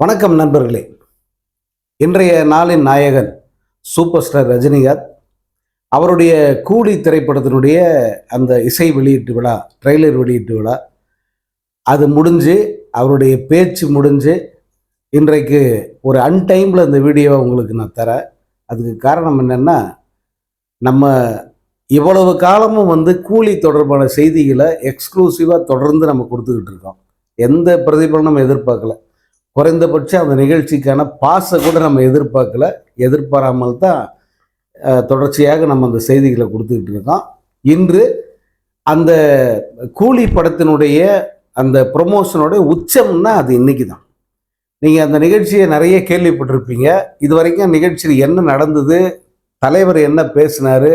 வணக்கம் நண்பர்களே. இன்றைய நாளின் நாயகன் சூப்பர் ஸ்டார் ரஜினிகாந்த் அவருடைய கூலி திரைப்படத்தினுடைய அந்த இசை வெளியீட்டு விழா ட்ரெய்லர் வெளியீட்டு விழா அது முடிஞ்சு அவருடைய பேச்சு முடிஞ்சு இன்றைக்கு ஒரு அன்டைமில் இந்த வீடியோவை உங்களுக்கு நான் தரேன். அதுக்கு காரணம் என்னென்னா நம்ம இவ்வளவு காலமும் வந்து கூலி தொடர்பான செய்திகளை எக்ஸ்க்ளூசிவாக தொடர்ந்து நம்ம கொடுத்துக்கிட்டு இருக்கோம். எந்த பிரதிபலனும் எதிர்பார்க்கல. குறைந்தபட்சம் அந்த நிகழ்ச்சிக்கான பாசை கூட நம்ம எதிர்பார்க்கல. எதிர்பாராமல் தான் தொடர்ச்சியாக நம்ம அந்த செய்திகளை கொடுத்துக்கிட்டு இருக்கோம். இன்று அந்த கூலி படத்தினுடைய அந்த ப்ரொமோஷனுடைய உச்சம்னா அது இன்னைக்கு தான். நீங்கள் அந்த நிகழ்ச்சியை நிறைய கேள்விப்பட்டிருப்பீங்க. இது வரைக்கும் நிகழ்ச்சியில் என்ன நடந்தது தலைவர் என்ன பேசினார்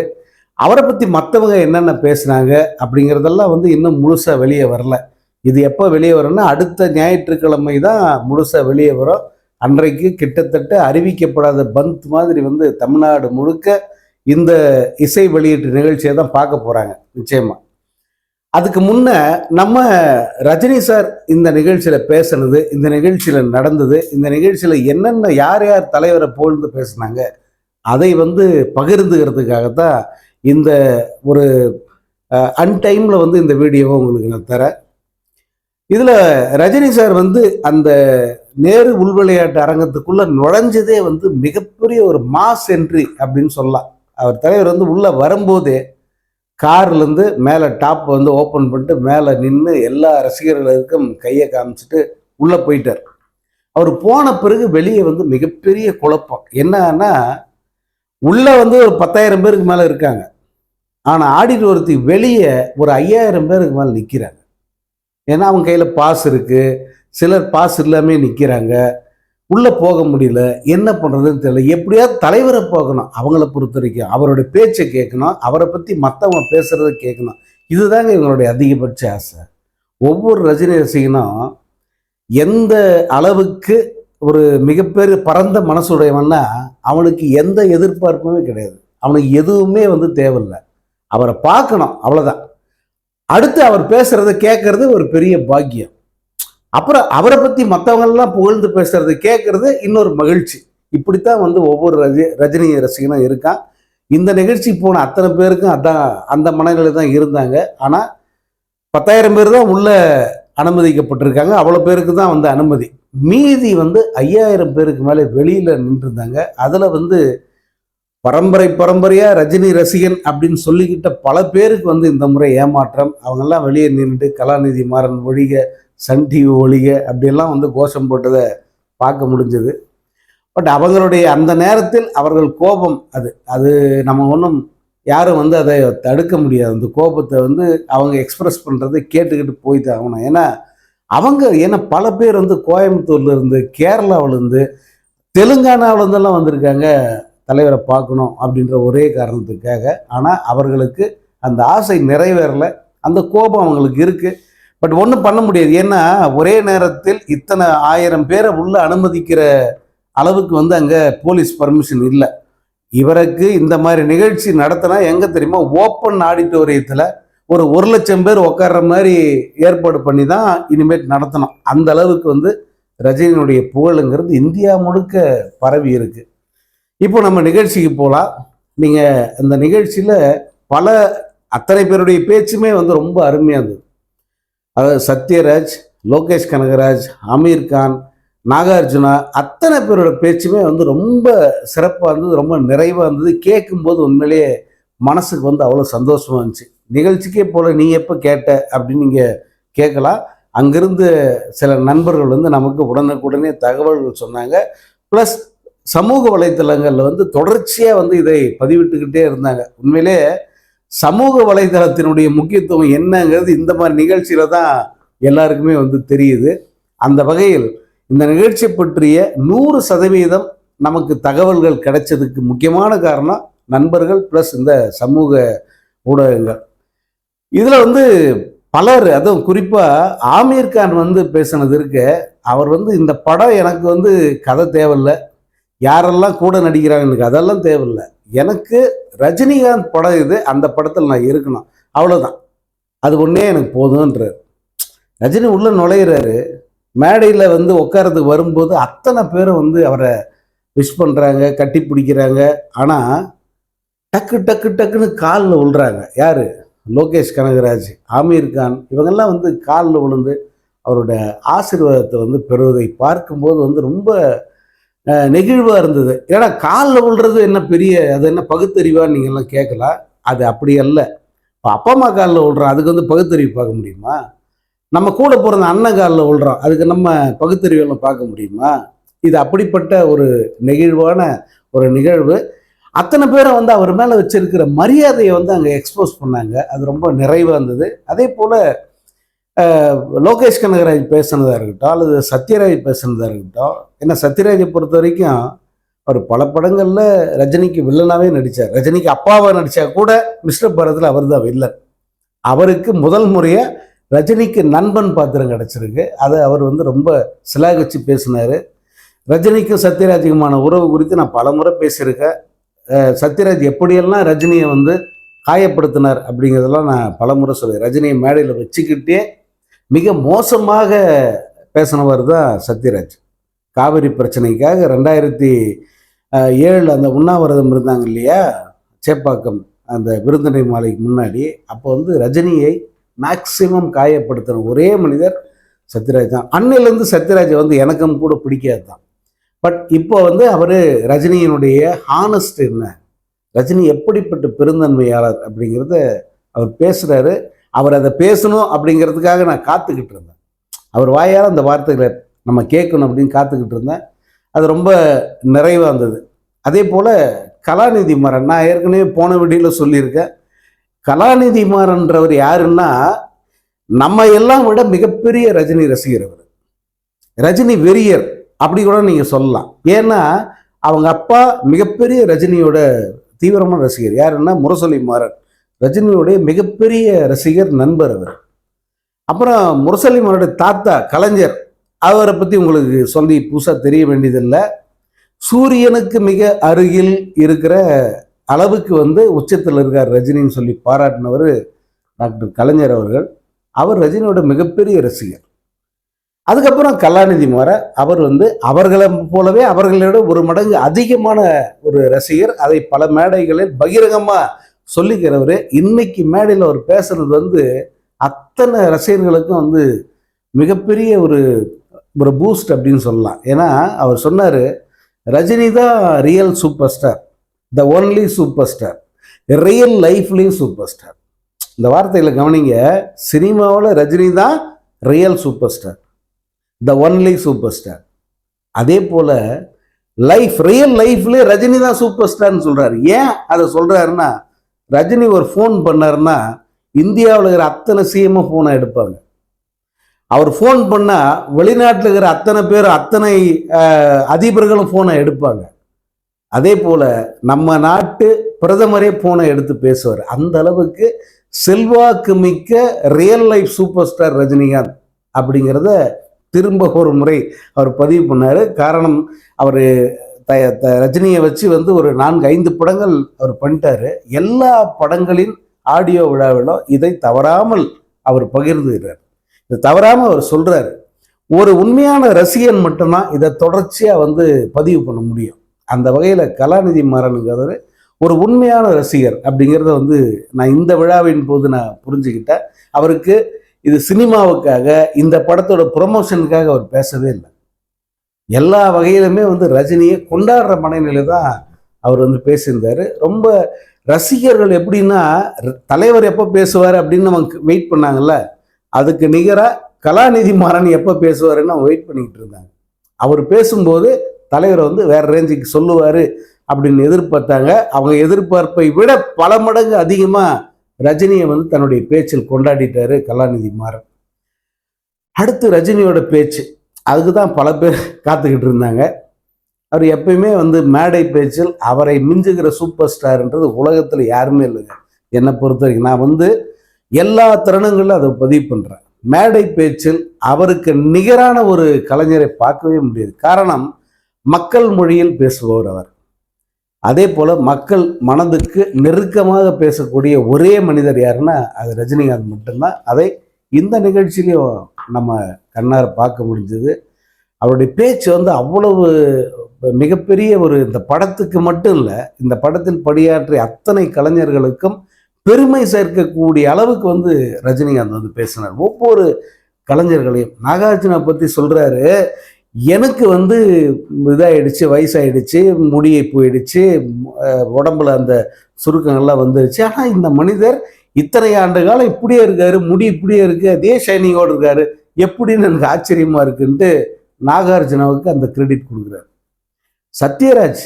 அவரை பற்றி மற்றவங்க என்னென்ன பேசுனாங்க அப்படிங்கிறதெல்லாம் வந்து இன்னும் முழுசாக வெளியே வரல. இது எப்போ வெளியே வரும்னா அடுத்த ஞாயிற்றுக்கிழமை தான் முழுசாக வெளியே வரும். அன்றைக்கு கிட்டத்தட்ட அறிவிக்கப்படாத பந்த் மாதிரி வந்து தமிழ்நாடு முழுக்க இந்த இசை வெளியீட்டு நிகழ்ச்சியை தான் பார்க்க போகிறாங்க நிச்சயமாக அதுக்கு முன்ன நம்ம ரஜினி சார் இந்த நிகழ்ச்சியில் பேசினது இந்த நிகழ்ச்சியில் நடந்தது இந்த நிகழ்ச்சியில் என்னென்ன யார் யார் தலைவரை போழ்ந்து பேசுனாங்க அதை வந்து பகிர்ந்துக்கிறதுக்காகத்தான் இந்த ஒரு அன்டைமில் வந்து இந்த வீடியோவை உங்களுக்கு நான் தரேன். இதில் ரஜினி சார் வந்து அந்த நேரு உள்விளையாட்டு அரங்கத்துக்குள்ள நுழைஞ்சதே வந்து மிகப்பெரிய ஒரு மாஸ் என்ட்ரி அப்படின்னு சொல்லலாம். அவர் தலைவர் வந்து உள்ளே வரும்போதே கார்லேருந்து மேலே டாப் வந்து ஓப்பன் பண்ணிட்டு மேலே நின்று எல்லா ரசிகர்களுக்கும் கையை காமிச்சிட்டு உள்ளே போயிட்டார். அவர் போன பிறகு வெளியே வந்து மிகப்பெரிய குழப்பம். என்னன்னா உள்ளே வந்து ஒரு பத்தாயிரம் பேருக்கு மேலே இருக்காங்க. ஆனால் ஆடிட்டோரியத்துக்கு வெளியே ஒரு ஐயாயிரம் பேருக்கு மேலே நிற்கிறாங்க ஏன்னா அவங்க கையில் பாஸ் இருக்குது சிலர் பாஸ் இல்லாமல் நிற்கிறாங்க உள்ளே போக முடியல. என்ன பண்ணுறதுன்னு தெரியல. எப்படியாவது தலைவரை போகணும் அவங்கள பொறுத்த வரைக்கும். அவரோட பேச்சை கேட்கணும். அவரை பற்றி மற்றவங்க பேசுகிறத கேட்கணும். இதுதாங்க இவங்களுடைய அதிகபட்ச ஆசை. ஒவ்வொரு ரஜினி ரசிகனும் எந்த அளவுக்கு ஒரு மிகப்பெரிய பரந்த மனசுடையவன்னா அவனுக்கு எந்த எதிர்பார்ப்புமே கிடையாது. அவனுக்கு எதுவுமே வந்து தேவையில்லை. அவரை பார்க்கணும். அவ்வளோதான் அடுத்து அவர் பேசுறத கேட்கறது ஒரு பெரிய பாக்கியம். அப்புறம் அவரை பற்றி மற்றவங்கெல்லாம் புகழ்ந்து பேசுறது கேட்கறது இன்னொரு மகிழ்ச்சி. இப்படித்தான் வந்து ஒவ்வொரு ரஜி ரஜினி ரசிகனும் இருக்கான். இந்த நிகழ்ச்சி போன அத்தனை பேருக்கும் அதான் அந்த மனநிலை தான் இருந்தாங்க. ஆனால் பத்தாயிரம் பேர் தான் உள்ள அனுமதிக்கப்பட்டிருக்காங்க. அவ்வளோ பேருக்கு தான் வந்து அனுமதி. மீதி வந்து ஐயாயிரம் பேருக்கு மேலே வெளியில் நின்றுருந்தாங்க. அதில் வந்து பரம்பரை பரம்பரையாக ரஜினி ரசிகன் அப்படின்னு சொல்லிக்கிட்ட பல பேருக்கு வந்து இந்த முறை ஏமாற்றம். அவங்கெல்லாம் வெளியே நின்றுட்டு கலாநிதி மாறன் ஒழிக சன் டிவி ஒழிக அப்படியெல்லாம் வந்து கோஷம் போட்டதை பார்க்க முடிஞ்சது. பட் அவங்களுடைய அந்த நேரத்தில் அவர்கள் கோபம் அது. அது நம்ம ஒன்றும் யாரும் வந்து அதை தடுக்க முடியாது. அந்த கோபத்தை வந்து அவங்க எக்ஸ்பிரஸ் பண்ணுறது கேட்டுக்கிட்டு போய் தான் ஆகணும். ஏன்னா அவங்க ஏன்னா பல பேர் வந்து கோயம்புத்தூர்லேருந்து கேரளாவிலேருந்து தெலுங்கானாவிலேருந்தெல்லாம் வந்திருக்காங்க. தலைவரை பார்க்கணும் அப்படின்ற ஒரே காரணத்துக்காக. ஆனால் அவர்களுக்கு அந்த ஆசை நிறைவேறல. அந்த கோபம் அவங்களுக்கு இருக்குது பட் ஒன்றும் பண்ண முடியாது. ஏன்னா ஒரே நேரத்தில் இத்தனை ஆயிரம் பேரை உள்ள அனுமதிக்கிற அளவுக்கு வந்து அங்கே போலீஸ் பர்மிஷன் இல்லை. இவருக்கு இந்த மாதிரி நிகழ்ச்சி நடத்தினா எங்கே தெரியுமா? ஓப்பன் ஆடிட்டோரியத்தில் ஒரு ஒரு லட்சம் பேர் உட்கார்ற மாதிரி ஏற்பாடு பண்ணி தான் இனிமேட் நடத்தணும். அந்த அளவுக்கு வந்து ரஜினியினுடைய புகழுங்கிறது இந்தியா முழுக்க பரவி இருக்குது இப்போ நம்ம நிகழ்ச்சிக்கு போகலாம் நீங்கள் இந்த நிகழ்ச்சியில் பல அத்தனை பேருடைய பேச்சுமே வந்து ரொம்ப அருமையாக இருந்தது. அதாவது சத்யராஜ் லோகேஷ் கனகராஜ் அமீர் கான் நாகார்ஜுனா அத்தனை பேரோட பேச்சுமே வந்து ரொம்ப சிறப்பாக இருந்தது ரொம்ப நிறைவாக இருந்தது. கேட்கும்போது உண்மையிலேயே மனசுக்கு வந்து அவ்வளோ சந்தோஷமாக இருந்துச்சு. நிகழ்ச்சிக்கே போல் நீ எப்போ கேட்ட அப்படின்னு நீங்கள் கேட்கலாம். அங்கிருந்து சில நண்பர்கள் வந்து நமக்கு உடனுக்குடனே தகவல்கள் சொன்னாங்க. ப்ளஸ் சமூக வலைத்தளங்களில் வந்து தொடர்ச்சியாக வந்து இதை பதிவிட்டுக்கிட்டே இருந்தாங்க. உண்மையிலே சமூக வலைதளத்தினுடைய முக்கியத்துவம் என்னங்கிறது இந்த மாதிரி நிகழ்ச்சியில் தான் எல்லாருக்குமே வந்து தெரியுது. அந்த வகையில் இந்த நிகழ்ச்சி பற்றிய நூறு சதவீதம் நமக்கு தகவல்கள் கிடைச்சதுக்கு முக்கியமான காரணம் நண்பர்கள் ப்ளஸ் இந்த சமூக ஊடகங்கள். இதில் வந்து பலர் அதுவும் குறிப்பாக ஆமீர் கான் வந்து பேசினது இருக்க. அவர் வந்து இந்த படம் எனக்கு வந்து கதை தேவையில்லை. யாரெல்லாம் கூட நடிக்கிறாங்க எனக்கு அதெல்லாம் தேவையில்லை. எனக்கு ரஜினிகாந்த் படம் இது அந்த படத்தில் நான் இருக்கணும். அவ்வளோதான் அது ஒன்றே எனக்கு போதுன்றார் ரஜினி உள்ளே நுழையிறாரு. மேடையில் வந்து உட்காரத்துக்கு வரும்போது அத்தனை பேரும் வந்து அவரை விஷ் பண்ணுறாங்க கட்டி பிடிக்கிறாங்க. ஆனால் டக்கு டக்கு டக்குன்னு காலில் விழுறாங்க. யார்? லோகேஷ் கனகராஜ் ஆமீர் கான். இவங்கெல்லாம் வந்து காலில் விழுந்து அவரோட ஆசீர்வாதத்தை வந்து பெறுவதை பார்க்கும்போது வந்து ரொம்ப நெகிழ்வாக இருந்தது. ஏன்னா காலில் விழுறது என்ன பெரிய அது என்ன பகுத்தறிவான்னு நீங்கள்லாம் கேட்கலாம் அது அப்படி அல்ல. இப்போ அப்பா அம்மா காலில் விழுறோம் அதுக்கு வந்து பகுத்தறிவு பார்க்க முடியுமா? நம்ம கூட பிறந்த அண்ணன் காலில் விழுறோம் அதுக்கு நம்ம பகுத்தறிவெல்லாம் பார்க்க முடியுமா? இது அப்படிப்பட்ட ஒரு நெகிழ்வான ஒரு நிகழ்வு. அத்தனை பேரை வந்து அவர் மேலே வச்சிருக்கிற மரியாதையை வந்து அங்கே எக்ஸ்போஸ் பண்ணாங்க. அது ரொம்ப நிறைவாக இருந்தது. அதே போல் லோகேஷ் கனகராஜ் பேசுனதாக இருக்கட்டும் அல்லது சத்யராஜ் பேசுனதாக இருக்கட்டும் ஏன்னா சத்யராஜை பொறுத்த வரைக்கும் அவர் பல படங்களில் ரஜினிக்கு வில்லனாகவே நடித்தார் ரஜினிக்கு அப்பாவாக நடித்தா கூட மிஸ்டர் பாரதில் அவர் தான் வில்லன். அவருக்கு முதல் முறையாக ரஜினிக்கு நண்பன் பாத்திரம் கிடச்சிருக்கு. அதை அவர் வந்து ரொம்ப சிலாகிச்சு பேசினார். ரஜினிக்கும் சத்யராஜுக்குமான உறவு குறித்து நான் பல முறை பேசியிருக்கேன். சத்யராஜ் எப்படியெல்லாம் ரஜினியை வந்து காயப்படுத்தினார் அப்படிங்கிறதெல்லாம் நான் பலமுறை சொல்லுவேன் ரஜினியை மேடையில் வச்சுக்கிட்டே மிக மோசமாக பேசினவர் தான் சத்யராஜ். காவிரி பிரச்சனைக்காக ரெண்டாயிரத்தி ஏழு அந்த உண்ணாவிரதம் இருந்தாங்க இல்லையா? சேப்பாக்கம் அந்த விருந்தினை மாலைக்கு முன்னாடி. அப்போ வந்து ரஜினியை மேக்சிமம் காயப்படுத்தின ஒரே மனிதர் சத்யராஜ் தான். அன்னிலேருந்து சத்யராஜை வந்து எனக்கும் கூட பிடிக்காது தான். பட் இப்போ வந்து அவர் ரஜினியினுடைய ஹானஸ்ட் என்ன? ரஜினி எப்படிப்பட்ட பெருந்தன்மையாளர் அப்படிங்கிறத அவர் பேசுகிறாரு அவர் அதை பேசணும் அப்படிங்கிறதுக்காக நான் காத்துக்கிட்டு இருந்தேன். அவர் வாயால் அந்த வார்த்தைகளை நம்ம கேட்கணும் அப்படின்னு காத்துக்கிட்டு இருந்தேன். அது ரொம்ப நிறைவாக இருந்தது. அதே போல் கலாநிதி மாறன் நான் ஏற்கனவே போன வீடியோவில் சொல்லியிருக்கேன். கலாநிதி மாறன்றவர் யாருன்னா நம்ம எல்லாம் விட மிகப்பெரிய ரஜினி ரசிகர் அவர். ரஜினி வெறியர் அப்படி கூட நீங்கள் சொல்லலாம். ஏன்னா அவங்க அப்பா மிகப்பெரிய ரஜினியோட தீவிரமான ரசிகர். யாருன்னா முரசொலி மாறன் ரஜினியுடைய மிகப்பெரிய ரசிகர் நண்பர் அவர். அப்புறம் முரசலிமனுடைய தாத்தா கலைஞர் அவரை பற்றி உங்களுக்கு சொல்லி புதுசாக தெரிய வேண்டியதில்லை. சூரியனுக்கு மிக அருகில் இருக்கிற அளவுக்கு வந்து உச்சத்தில் இருக்கார் ரஜினின்னு சொல்லி பாராட்டினவர் டாக்டர் கலைஞர் அவர்கள். அவர் ரஜினியோட மிகப்பெரிய ரசிகர். அதுக்கப்புறம் கலாநிதி மாற அவர் வந்து அவர்களை போலவே அவர்களோட ஒரு மடங்கு அதிகமான ஒரு ரசிகர். அதை பல மேடைகளில் பகிரங்கமாக சொல்லிக்கிறவர் இன்னைக்கு மேடையில் அவர் பேசுறது வந்து அத்தனை ரசிகர்களுக்கும் வந்து மிகப்பெரிய ஒரு ஒரு பூஸ்ட் அப்படின்னு சொல்லலாம். ஏன்னா அவர் சொன்னார் ரஜினி தான் real super star the only super star real லைஃப்லேயும் super star இந்த வார்த்தையில் கவனிங்க சினிமாவில் ரஜினி தான் real super star the only super star அதே போல் லைஃப் ரியல் லைஃப்லேயே ரஜினி தான் சூப்பர் ஸ்டார்னு சொல்கிறாரு ஏன் அதை சொல்கிறாருன்னா ரஜினி ஒரு ஃபோன் பண்ணாருன்னா இந்தியாவில் இருக்கிற அத்தனை சிஎம்மும் ஃபோனை எடுப்பாங்க. அவர் ஃபோன் பண்ணால் வெளிநாட்டில் இருக்கிற அத்தனை பேர் அத்தனை அதிபர்களும் ஃபோனை எடுப்பாங்க. அதே போல் நம்ம நாட்டு பிரதமரே ஃபோனை எடுத்து பேசுவார். அந்த அளவுக்கு செல்வாக்கு மிக்க real life super star Rajinikanth அப்படிங்கிறத திரும்ப ஒரு முறை அவர் பதிவு பண்ணார். காரணம் அவர் ரஜினியை வச்சு வந்து ஒரு நான்கு ஐந்து படங்கள் அவர் பண்ணிட்டாரு. எல்லா படங்களின் ஆடியோ விழாவிலும் இதை தவறாமல் அவர் பகிர்ந்துகிறார். இது தவறாமல் அவர் சொல்கிறாரு ஒரு உண்மையான ரசிகன் மட்டும்தான் இதை தொடர்ச்சியாக வந்து பதிவு பண்ண முடியும். அந்த வகையில் கலாநிதி மாறனுங்கிறவர் ஒரு உண்மையான ரசிகர் அப்படிங்கிறத வந்து நான் இந்த விழாவின் போது நான் புரிஞ்சுக்கிட்டேன். அவருக்கு இது சினிமாவுக்காக இந்த படத்தோட ப்ரொமோஷனுக்காக அவர் பேசவே இல்லை. எல்லா வகையிலுமே வந்து ரஜினியை கொண்டாடுற மனநிலை தான் அவர் வந்து பேசியிருந்தார். ரொம்ப ரசிகர்கள் எப்படின்னா தலைவர் எப்போ பேசுவார் அப்படின்னு நம்ம வெயிட் பண்ணாங்கல்ல அதுக்கு நிகராக கலாநிதி மாறன் எப்போ பேசுவாருன்னு அவங்க வெயிட் பண்ணிக்கிட்டு இருந்தாங்க. அவர் பேசும்போது தலைவரை வந்து வேற ரேஞ்சுக்கு சொல்லுவார் அப்படின்னு எதிர்பார்த்தாங்க. அவங்க எதிர்பார்ப்பை விட பல மடங்கு அதிகமாக ரஜினியை வந்து தன்னுடைய பேச்சில் கொண்டாடிட்டாரு கலாநிதி மாறன். அடுத்து ரஜினியோட பேச்சு. அதுக்கு தான் பல பேர் காத்துக்கிட்டு இருந்தாங்க. அவர் எப்பயுமே வந்து மேடை பேச்சில் அவரை மிஞ்சுகிற சூப்பர் ஸ்டார்ன்றது உலகத்தில் யாருமே இல்லைங்க. என்னை பொறுத்த வரைக்கும் நான் வந்து எல்லா திறனங்களும் அதை பதிவு பண்ணுறேன் மேடை பேச்சில் அவருக்கு நிகரான ஒரு கலைஞரை பார்க்கவே முடியாது. காரணம் மக்கள் மொழியில் பேசுபவர் அவர். அதே போல் மக்கள் மனதுக்கு நெருக்கமாக பேசக்கூடிய ஒரே மனிதர் யாருன்னா அது ரஜினிகாந்த் மட்டும்தான். அதை இந்த நிகழ்ச்சியிலையும் நம்ம கண்ணார் பார்க்க முடிஞ்சது. அவருடைய பேச்சு வந்து அவ்வளவு மிகப்பெரிய ஒரு இந்த படத்துக்கு மட்டும் இல்லை இந்த படத்தில் பணியாற்றிய அத்தனை கலைஞர்களுக்கும் பெருமை சேர்க்கக்கூடிய அளவுக்கு வந்து ரஜினிகாந்த் வந்து பேசினார். ஒவ்வொரு கலைஞர்களையும். நாகார்ஜுனா பற்றி சொல்கிறாரு எனக்கு வந்து இதாகிடுச்சு வயசாகிடுச்சு முடியை போயிடுச்சு உடம்புல அந்த சுருக்கங்கள்லாம் வந்துருச்சு. ஆனால் இந்த மனிதர் இத்தனை ஆண்டு காலம் இப்படியே இருக்காரு முடி இப்படியே இருக்கு அதே ஷைனிங்கோடு இருக்காரு. எப்படின்னு எனக்கு ஆச்சரியமா இருக்குன்ட்டு நாகார்ஜுனாவுக்கு அந்த கிரெடிட் கொடுக்குறாரு. சத்யராஜ்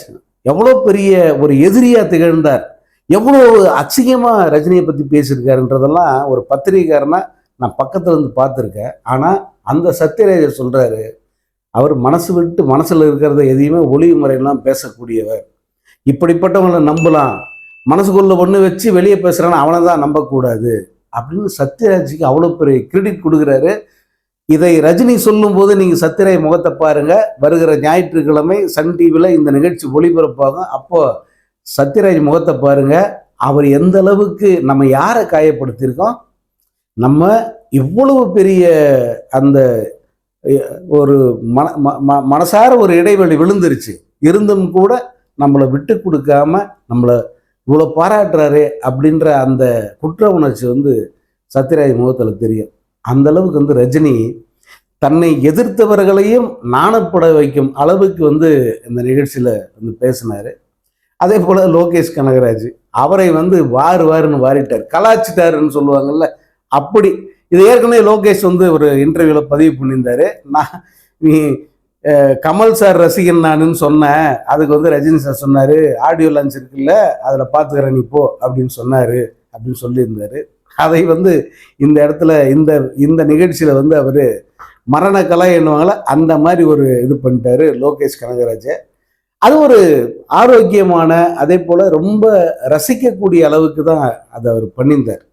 எவ்வளோ பெரிய ஒரு எதிரியா திகழ்ந்தார். எவ்வளோ அசிங்கமா ரஜினியை பற்றி பேசியிருக்காருன்றதெல்லாம் ஒரு பத்திரிகைக்காரனா நான் பக்கத்துல இருந்து பார்த்துருக்கேன். ஆனால் அந்த சத்யராஜர் சொல்றாரு அவர் மனசு விட்டு மனசில் இருக்கிறத எதையுமே ஒளிவு முறையெல்லாம் பேசக்கூடியவர். இப்படிப்பட்டவங்களை நம்பலாம். மனசுக்குள்ள ஒன்று வச்சு வெளியே பேசுகிறான்னு அவனை தான் நம்பக்கூடாது. அப்படின்னு சத்யராஜுக்கு அவ்வளோ பெரிய கிரெடிட் கொடுக்குறாரு. இதை ரஜினி சொல்லும்போது நீங்கள் சத்யராஜ் முகத்தை பாருங்கள் வருகிற ஞாயிற்றுக்கிழமை சன் டிவியில் இந்த நிகழ்ச்சி ஒளிபரப்பாகும். அப்போது சத்யராஜ் முகத்தை பாருங்க. அவர் எந்த அளவுக்கு நம்ம யாரை காயப்படுத்தியிருக்கோம்? நம்ம இவ்வளவு பெரிய அந்த ஒரு மன ம- ம- மனசார ஒரு இடைவெளி விழுந்துருச்சு. இருந்தும் கூட நம்மளை விட்டு கொடுக்காம நம்மளை இவ்வளோ பாராட்டுறாரே அப்படின்ற அந்த குற்ற உணர்ச்சி வந்து சத்யராஜ் முகத்தில் தெரியும். அந்த அளவுக்கு வந்து ரஜினி தன்னை எதிர்த்தவர்களையும் நாணப்பட வைக்கும் அளவுக்கு வந்து இந்த நிகழ்ச்சியில் வந்து பேசினார். அதே போல் லோகேஷ் கனகராஜ் அவரை வந்து வாரு வாருன்னு வாரிட்டார். கலாச்சிட்டாருன்னு சொல்லுவாங்கல்ல அப்படி. இது ஏற்கனவே லோகேஷ் வந்து ஒரு இன்டர்வியூவில் பதிவு பண்ணியிருந்தாரு. நான் நீ கமல் சார் ரசிகன் நானுன்னு சொன்னேன். அதுக்கு வந்து ரஜினி சார் சொன்னார் ஆடியோ லான்ச் இருக்குல்ல அதில் பார்த்துக்கிறேன் நீ போ அப்படின்னு சொன்னார் அப்படின்னு சொல்லியிருந்தாரு. அதை வந்து இந்த இடத்துல இந்த இந்த நிகழ்ச்சியில் வந்து அவர் மரணக்கலை கலை என்னவாங்கள அந்த மாதிரி ஒரு இது பண்ணிட்டாரு லோகேஷ் கனகராஜை. அது ஒரு ஆரோக்கியமான அதே போல் ரொம்ப ரசிக்கக்கூடிய அளவுக்கு தான் அதை அவர் பண்ணியிருந்தார்.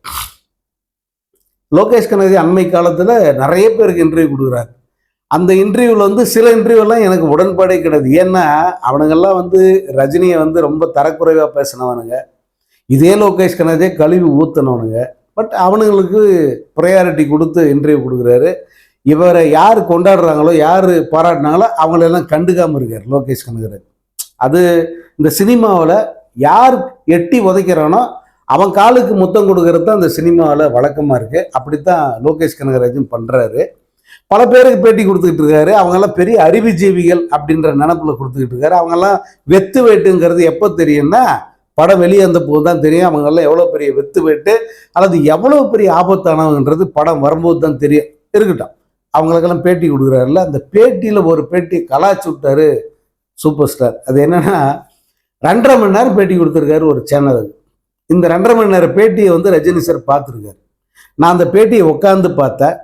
லோகேஷ் கனகராஜ் அண்மை காலத்தில் நிறைய பேருக்கு இன்டர்வியூ கொடுக்குறாரு. அந்த இன்டர்வியூவில் வந்து சில இன்டர்வியூலாம் எனக்கு உடன்பாடே கிடையாது. ஏன்னா அவனுங்கெல்லாம் வந்து ரஜினியை வந்து ரொம்ப தரக்குறைவாக பேசினவனுங்க. இதே லோகேஷ் கனகராஜே கழுவி ஊற்றினவனுங்க பட் அவனுங்களுக்கு ப்ரையாரிட்டி கொடுத்து இன்டர்வியூ கொடுக்குறாரு. இவரை யார் கொண்டாடுறாங்களோ யார் பாராட்டினாங்களோ அவங்களெல்லாம் கண்டுக்காமல் இருக்கார் லோகேஷ் கனகராஜ் அது இந்த சினிமாவில் யார் எட்டி உதைக்கிறானோ அவன் காலுக்கு முத்தம் கொடுக்கறது தான் அந்த சினிமாவில் வழக்கமாக இருக்குது அப்படித்தான் லோகேஷ் கனகராஜும் பண்ணுறாரு பல பேருக்கு பேட்டி கொடுத்துக்கிட்டு இருக்காரு. அவங்கெல்லாம் பெரிய அறிவுஜீவிகள் அப்படின்ற நினப்பில் கொடுத்துக்கிட்டு இருக்காரு. அவங்கெல்லாம் வெத்து வேட்டுங்கிறது எப்போ தெரியும்னா படம் வெளியே வந்த போது தான் தெரியும். அவங்கெல்லாம் எவ்வளோ பெரிய வெத்து வேட்டு அல்லது எவ்வளோ பெரிய ஆபத்தானவங்கன்றது படம் வரும்போது தான் தெரியும். இருக்கட்டும். அவங்களுக்கெல்லாம் பேட்டி கொடுக்குறாருல அந்த பேட்டியில் ஒரு பேட்டி கலாச்சு விட்டாரு சூப்பர் ஸ்டார். அது என்னன்னா ரெண்டரை மணி நேரம் பேட்டி கொடுத்துருக்காரு ஒரு சேனலுக்கு இந்த ரெண்டரை மணி நேரம் பேட்டியை வந்து ரஜினி சார் பார்த்துருக்காரு. நான் அந்த பேட்டியை உட்காந்து பார்த்தேன்.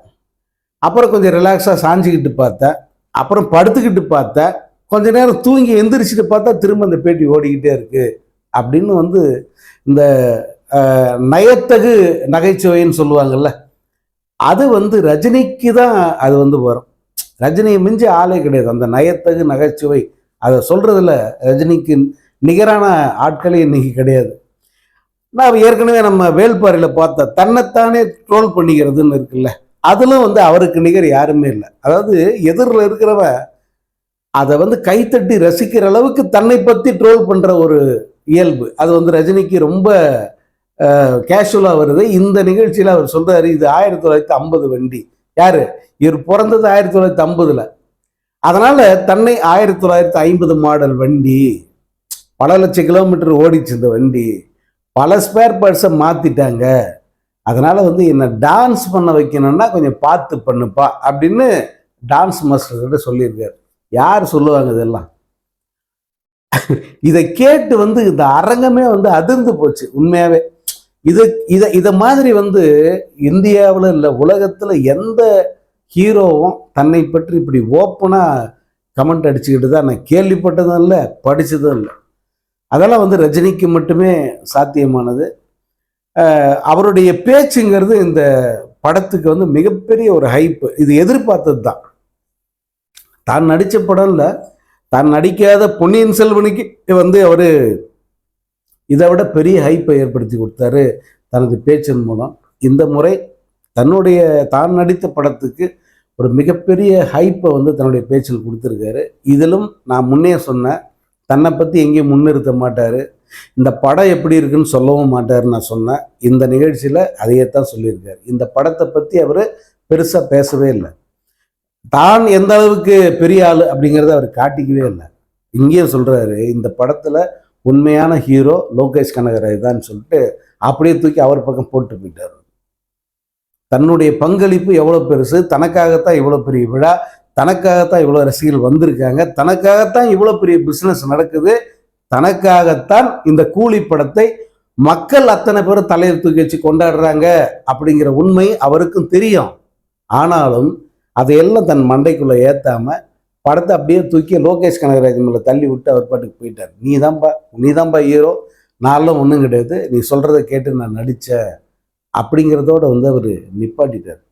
அப்புறம் கொஞ்சம் ரிலாக்ஸாக சாஞ்சிக்கிட்டு பார்த்தேன். அப்புறம் படுத்துக்கிட்டு பார்த்தேன். கொஞ்ச நேரம் தூங்கி எந்திரிச்சிட்டு பார்த்தா திரும்ப அந்த பேட்டி ஓடிக்கிட்டே இருக்குது அப்படின்னு வந்து இந்த நயத்தகு நகைச்சுவைன்னு சொல்லுவாங்கல்ல அது வந்து ரஜினிக்கு தான் அது வந்து வரும். ரஜினியை மிஞ்சி ஆளே கிடையாது. அந்த நயத்தகு நகைச்சுவை அதை சொல்கிறதுல ரஜினிக்கு நிகரான ஆட்களே இன்னைக்கு கிடையாது. நான் ஏற்கனவே நம்ம வேல்பாறையில் பார்த்த தன்னைத்தானே ட்ரோல் பண்ணிக்கிறதுன்னு இருக்குல்ல அதிலும் வந்து அவருக்கு நிகர் யாருமே இல்லை. அதாவது எதிரில் இருக்கிறவன் அதை வந்து கைத்தட்டி ரசிக்கிற அளவுக்கு தன்னை பற்றி ட்ரோல் பண்ணுற ஒரு இயல்பு. அது வந்து ரஜினிக்கு ரொம்ப கேஷுவலாக வருது. இந்த நிகழ்ச்சியில் அவர் சொல்கிறாரு இது ஆயிரத்தி தொள்ளாயிரத்தி ஐம்பது வண்டி. யார்? இவர் பிறந்தது ஆயிரத்தி தொள்ளாயிரத்தி ஐம்பதில். அதனால் தன்னை ஆயிரத்தி தொள்ளாயிரத்தி ஐம்பது மாடல் வண்டி. பல லட்சம் கிலோமீட்டர் ஓடிச்சு இந்த வண்டி. பல ஸ்பேர் பார்ட்ஸை மாற்றிட்டாங்க அதனால் வந்து என்னை டான்ஸ் பண்ண வைக்கணும்னா கொஞ்சம் பார்த்து பண்ணுப்பா அப்படின்னு டான்ஸ் மாஸ்டர்கிட்ட சொல்லியிருக்கார் சொல்லியிருக்காரு. யார் சொல்லுவாங்க இதெல்லாம்? இதை கேட்டு வந்து இந்த அரங்கமே வந்து அதிர்ந்து போச்சு உண்மையாகவே இது இதை இதை மாதிரி வந்து இந்தியாவில் இல்லை உலகத்தில் எந்த ஹீரோவும் தன்னை பற்றி இப்படி ஓப்பனாக கமெண்ட் அடிச்சுக்கிட்டு தான் நான் கேள்விப்பட்டதும் இல்லை படித்ததும் இல்லை. அதெல்லாம் வந்து ரஜினிக்கு மட்டுமே சாத்தியமானது. அவருடைய பேச்சுங்கிறது இந்த படத்துக்கு வந்து மிகப்பெரிய ஒரு ஹைப்பு இது எதிர்பார்த்தது தான். தான் நடித்த படம்ல தான் நடிக்காத பொன்னியின் செல்வனுக்கு வந்து அவர் இதை விட பெரிய ஹைப்பை ஏற்படுத்தி கொடுத்தாரு தனது பேச்சின் மூலம். இந்த முறை தன்னுடைய தான் நடித்த படத்துக்கு ஒரு மிகப்பெரிய ஹைப்பை வந்து தன்னுடைய பேச்சில் கொடுத்துருக்காரு. இதிலும் நான் முன்னே சொன்னேன் தன்னை பற்றி எங்கேயும் முன்னிறுத்த மாட்டார். இந்த படம் எப்படி இருக்குன்னு சொல்லவும் மாட்டார் நான் சொன்னேன். இந்த நிகழ்ச்சியில் அதையே தான் சொல்லியிருக்காரு. இந்த படத்தை பற்றி அவர் பெருசாக பேசவே இல்லை. தான் எந்த அளவுக்கு பெரிய ஆள் அப்படிங்கிறத அவர் காட்டிக்கவே இல்லை. இங்கேயும் சொல்கிறாரு இந்த படத்தில் உண்மையான ஹீரோ லோகேஷ் கனகராஜ் தான் சொல்லிட்டு அப்படியே தூக்கி அவர் பக்கம் போட்டு போயிட்டார். தன்னுடைய பங்களிப்பு எவ்வளோ பெருசு தனக்காகத்தான் இவ்வளோ பெரிய விழா தனக்காகத்தான் இவ்வளோ ரசிகர்கள் வந்திருக்காங்க தனக்காகத்தான் இவ்வளோ பெரிய பிஸ்னஸ் நடக்குது தனக்காகத்தான் இந்த கூலி படத்தை மக்கள் அத்தனை பேரும் தலையில் தூக்கி வச்சு கொண்டாடுறாங்க அப்படிங்கிற உண்மை அவருக்கும் தெரியும். ஆனாலும் அதையெல்லாம் தன் மண்டைக்குள்ளே ஏற்றாம படத்தை அப்படியே தூக்கி லோகேஷ் கனகராஜன் மேலே தள்ளி விட்டு அவர் பாட்டுக்கு போயிட்டார். நீ தான்பா நீ தான்பா ஹீரோ. நான்லாம் ஒன்றும் கிடையாது. நீ சொல்கிறத கேட்டு நான் நடித்தேன் அப்படிங்கிறதோட வந்து அவர் நிப்பாட்டிட்டார்.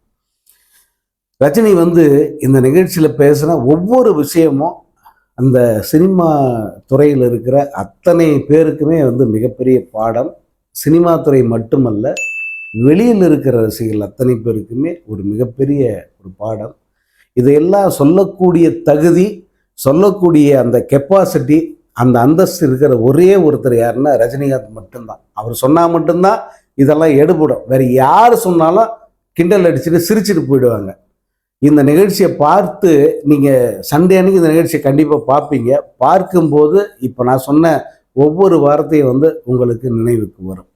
ரஜினி வந்து இந்த நிகழ்ச்சியில் பேசின ஒவ்வொரு விஷயமும் அந்த சினிமா துறையில் இருக்கிற அத்தனை பேருக்குமே வந்து மிகப்பெரிய பாடம். சினிமா துறை மட்டுமல்ல வெளியில் இருக்கிற ரசிகர்கள் அத்தனை பேருக்குமே ஒரு மிகப்பெரிய ஒரு பாடம். இதையெல்லாம் சொல்லக்கூடிய தகுதி சொல்லக்கூடிய அந்த கெப்பாசிட்டி அந்த அந்தஸ்து இருக்கிற ஒரே ஒருத்தர் யாருன்னா ரஜினிகாந்த் மட்டும்தான். அவர் சொன்னால் மட்டும்தான் இதெல்லாம் எடுபடும். வேறு யார் சொன்னாலும் கிண்டல் அடிச்சுட்டு சிரிச்சுட்டு போயிடுவாங்க. இந்த நிகழ்ச்சியை பார்த்து நீங்கள் சண்டே அன்னைக்கு இந்த நிகழ்ச்சியை கண்டிப்பாக பார்ப்பீங்க. பார்க்கும்போது இப்போ நான் சொன்ன ஒவ்வொரு வார்த்தையும் வந்து உங்களுக்கு நினைவுக்கு வரும்.